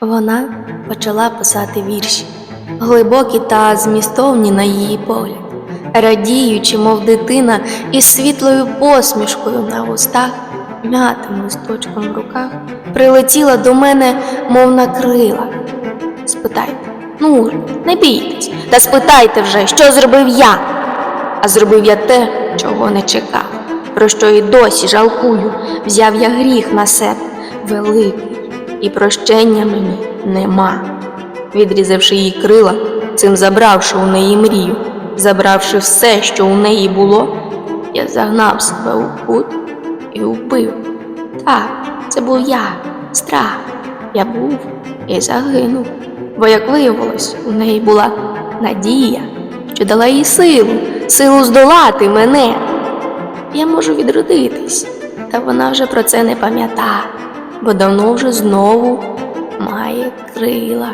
Вона почала писати вірші, глибокі та змістовні на її погляд, радіючи, мов дитина, із світлою посмішкою на устах, м'ятим листочком в руках, прилетіла до мене, мов на крилах. Спитайте, ну не бійтесь, та спитайте вже, що зробив я. А зробив я те, чого не чекав, про що і досі жалкую, взяв я гріх на себе великий, і прощення мені нема. Відрізавши її крила, цим забравши у неї мрію, забравши все, що у неї було, я загнав себе у кут і вбив. Так, це був я, страх. Я був і загинув. Бо, як виявилось, у неї була надія, що дала їй силу, силу здолати мене. Я можу відродитись, та вона вже про це не пам'ятає, бо давно вже знову має крила.